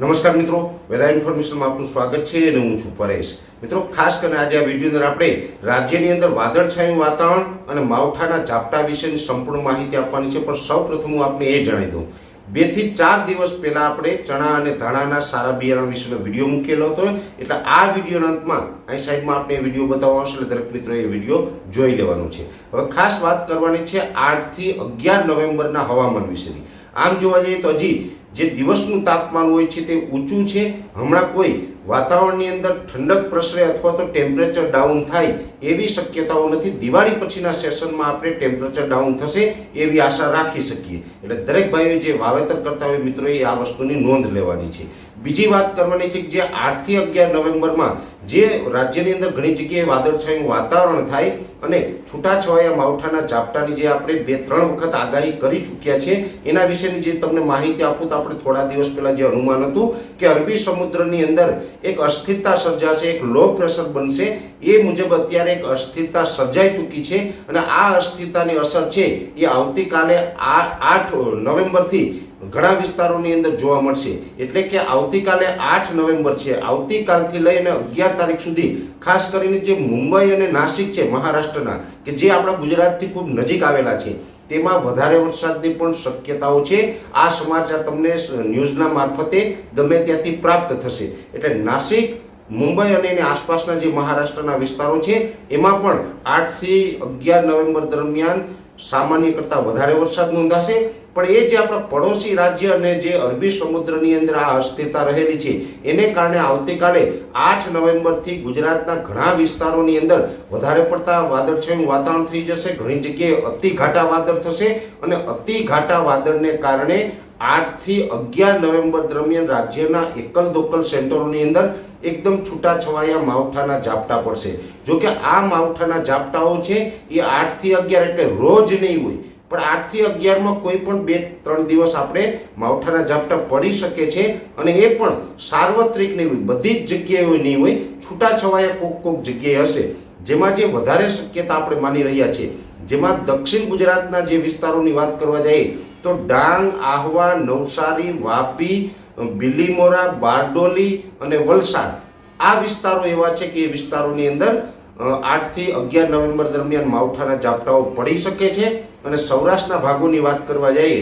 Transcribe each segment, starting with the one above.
નમસ્કાર મિત્રો, વેધર ઇન્ફોર્મેશનમાં આપનું સ્વાગત છે અને હું છું પરેશ. મિત્રો, ખાસ કરીને આજે આ વીડિયો અંદર આપણે રાજ્યની અંદર વાદળછાયું વાતાવરણ અને માવઠાના ઝાપટા વિશેની સંપૂર્ણ માહિતી આપવાની છે. પણ સૌ પ્રથમ હું આપને એ જણાવી દઉં. બેથી ચાર દિવસ પહેલા આપણે ચણા અને ધાણાના સારા બિયારણ વિશેનો વીડિયો મૂકેલો હતો. એટલે આ વિડીયોના અંતમાં અહીં સાઈડમાં આપણે વીડિયો બતાવવા આવશે એટલે દરેક મિત્રો એ વીડિયો જોઈ લેવાનો છે. હવે ખાસ વાત કરવાની છે આઠથી અગિયાર નવેમ્બરના હવામાન વિશેની. આમ જોવા જઈએ તો હજી જે દિવસનું તાપમાન હોય છે તે ઊંચું છે. હમણાં કોઈ વાતાવરણની અંદર ઠંડક પ્રસરે અથવા તો ટેમ્પરેચર ડાઉન થાય એવી શક્યતાઓ નથી. દિવાળી પછીના સેશનમાં આપણે ટેમ્પરેચર ડાઉન થશે એવી આશા રાખી શકીએ. એટલે દરેક ભાઈઓ જે વાવેતર કરતા હોય મિત્રોએ આ વસ્તુની નોંધ લેવાની છે. બીજી વાત કરવાની છે કે જે આઠથી અગિયાર નવેમ્બરમાં જે રાજ્યની અંદર ઘણી જગ્યાએ વાદળછાયું વાતાવરણ થાય અને છૂટાછવાયા માવઠાના ઝાપટાની જે આપણે બે, ત્રણ વખત આગાહી કરી ચૂક્યા છે, એના વિશેની જે તમને માહિતી આપું તો આપણે થોડા દિવસ પહેલા જે અનુમાન હતું કે અરબી સમુદ્રની અંદર એક અસ્થિરતા સર્જાશે, એક લો પ્રેશર બનશે, એ મુજબ અત્યારે એક અસ્થિરતા સર્જાઈ ચૂકી છે અને આ અસ્થિરતાની અસર છે એ આવતીકાલે આ આઠ નવેમ્બરથી ઘણા વિસ્તારોની અંદર જોવા મળશે. એટલે કે આવતીકાલે આઠ નવેમ્બર છે. આવતીકાલથી લઈને અગિયાર તારીખ સુધી ખાસ કરીને જે મુંબઈ અને નાસિક છે મહારાષ્ટ્રના, કે જે આપણા ગુજરાતથી ખૂબ નજીક આવેલા છે, તેમાં વધારે વરસાદની પણ શક્યતાઓ છે. આ સમાચાર તમને ન્યૂઝના મારફતે ગમે ત્યાંથી પ્રાપ્ત થશે. એટલે નાસિક, મુંબઈ અને એની આસપાસના જે મહારાષ્ટ્રના વિસ્તારો છે, એમાં પણ આઠથી અગિયાર નવેમ્બર દરમિયાન સામાન્ય કરતાં વધારે વરસાદ નોંધાશે. પણ એ જે આપણા પડોશી રાજ્ય અને જે અરબી સમુદ્રની અંદર આ અસ્થિરતા રહેલી છે, એને કારણે આવતીકાલે આઠ નવેમ્બરથી ગુજરાતના ઘણા વિસ્તારોની અંદર વધારે પડતા વાદળછાયું વાતાવરણ થઈ જશે, ઘણી જગ્યાએ અતિ ઘાટા વાદળ થશે અને અતિ ઘાટા વાદળને કારણે આઠથી અગિયાર નવેમ્બર દરમિયાન રાજ્યના એકલ દોકલ સેન્ટરોની અંદર એકદમ છૂટાછવાયા માવઠાના ઝાપટા પડશે. જોકે આ માવઠાના ઝાપટાઓ છે, એ આઠથી અગિયાર એટલે રોજ નહીં હોય પણ આઠથી અગિયારમાં કોઈ પણ બે, ત્રણ દિવસ આપણે માવઠાના ઝાપટા પડી શકે છે અને એ પણ સાર્વત્રિક નહીં હોય, બધી જ જગ્યાએ નહીં હોય, છૂટાછવાયા કોક કોક જગ્યાએ હશે. જેમાં જે વધારે શક્યતા આપણે માની રહ્યા છીએ, જેમાં દક્ષિણ ગુજરાતના જે વિસ્તારોની વાત કરવા જઈએ, તો ડાંગ, આહવા, નવસારી, વાપી બિલીમોરા બારડોલી અને વલસાડ, આ વિસ્તારો એવા છે કે એ વિસ્તારોની અંદર આઠથી અગિયાર નવેમ્બર દરમિયાન માવઠાના ઝાપટાઓ પડી શકે છે અને સૌરાષ્ટ્રના ભાગોની વાત કરવા જઈએ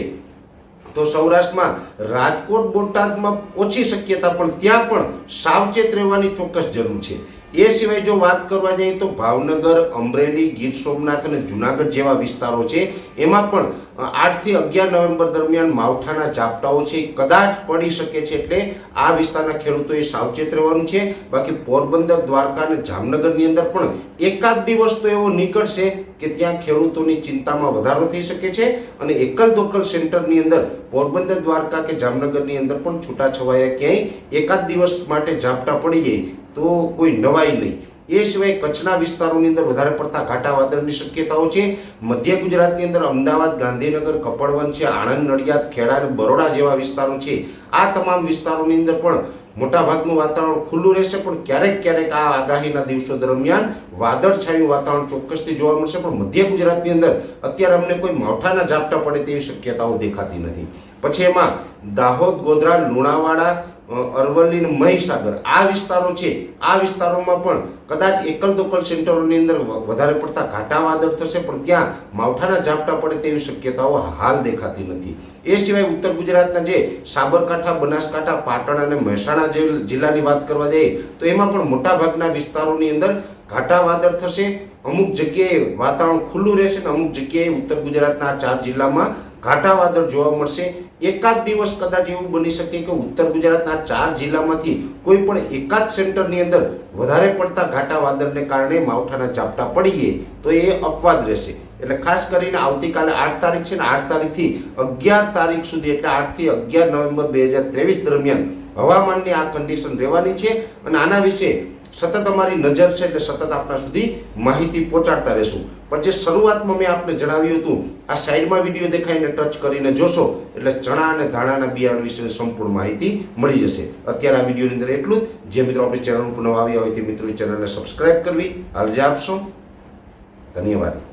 તો સૌરાષ્ટ્રમાં રાજકોટ બોટાદમાં ઓછી શક્યતા, પણ ત્યાં પણ સાવચેત રહેવાની ચોક્કસ જરૂર છે. એ સિવાય જો વાત કરવા જઈએ તો ભાવનગર, અમરેલી, ગીર સોમનાથ અને જુનાગઢ જેવા વિસ્તારો છે, એમાં પણ આઠથી અગિયાર નવેમ્બર દરમિયાન માવઠાના ઝાપટાઓ છે, કદાચ પડી શકે છે એટલે આ વિસ્તારના ખેડૂતોએ સાવચેત રહેવાનું છે. બાકી પોરબંદર, દ્વારકા અને જામનગરની અંદર પણ એકાદ દિવસ તો એવો નીકળશે કે ત્યાં ખેડૂતોની ચિંતામાં વધારો થઈ શકે છે અને એકલ દોકલ સેન્ટરની અંદર, પોરબંદર, દ્વારકા કે જામનગરની અંદર પણ છૂટાછવાયા ક્યાંય એકાદ દિવસ માટે ઝાપટા પડી જાય તો કોઈ નવાઈ નહીં. એ સિવાય કચ્છના વિસ્તારોની અંદર વધારે પડતા ઘાટા વાદળની શક્યતાઓ છે. મધ્ય ગુજરાતની અંદર અમદાવાદ, ગાંધીનગર કપડવન છે, આણંદ, નડિયાદ, ખેડા અને બરોડા જેવા વિસ્તારો છે. આ તમામ વિસ્તારોની અંદર પણ મોટાભાગનું વાતાવરણ ખુલ્લું રહેશે, પણ ક્યારેક ક્યારેક આ આગાહીના દિવસો દરમિયાન વાદળછાયું વાતાવરણ ચોક્કસથી જોવા મળશે, પણ મધ્ય ગુજરાતની અંદર અત્યારે અમને કોઈ માવઠાના ઝાપટા પડે તેવી શક્યતાઓ દેખાતી નથી. પછી એમાં દાહોદ, ગોધરા, લુણાવાડા અરવલ્લી અને મહીસાગર. આ વિસ્તારો છે. આ વિસ્તારોમાં પણ કદાચ એકલ દોકલ સેન્ટરોની અંદર વધારે પડતા ઘાટા વાદળ થશે, પણ ત્યાં માવઠાના ઝાપટા પડે તેવી શક્યતાઓ હાલ દેખાતી નથી. એ સિવાય ઉત્તર ગુજરાતના જે સાબરકાંઠા, બનાસકાંઠા, પાટણ અને મહેસાણા જિલ્લાની વાત કરવા જઈએ, તો એમાં પણ મોટાભાગના વિસ્તારોની અંદર ઘાટા વાદળ થશે. અમુક જગ્યાએ વાતાવરણ ખુલ્લું રહેશે અને અમુક જગ્યાએ ઉત્તર ગુજરાતના ચાર જિલ્લામાં ઘાટા વાદળ જોવા મળશે. એકાદ દિવસ કદાચ એવું બની શકે કે ઉત્તર ગુજરાતના ચાર જિલ્લામાંથી કોઈ પણ એકાદ સેન્ટરની અંદર વધારે પડતા ઘાટા વાદળને કારણે માવઠાના ઝાપટા પડીએ તો એ અપવાદ રહેશે. એટલે ખાસ કરીને આવતીકાલે આઠ તારીખ છે ને આઠ તારીખથી અગિયાર તારીખ સુધી, એટલે આઠથી અગિયાર નવેમ્બર બે હજાર ત્રેવીસ દરમિયાન હવામાનની આ કન્ડિશન રહેવાની છે. અને આના વિશે સતત અમારી નજર છે એટલે સતત આપણા સુધી માહિતી પહોંચાડતા રહેશું. પણ જે શરૂઆતમાં મેં આપને જણાવ્યું હતું, આ સાઈડમાં વીડિયો દેખાઈને ટચ કરીને જોશો, એટલે ચણા અને ધાણાના બિયારણ વિશે સંપૂર્ણ માહિતી મળી જશે. અત્યારે આ વિડીયોની અંદર એટલું જ. જે મિત્રો આપણી ચેનલ ઉપર નવા આવ્યા હોય તે મિત્રો ચેનલને સબસ્ક્રાઈબ કરવી. હાલ આપશો. ધન્યવાદ.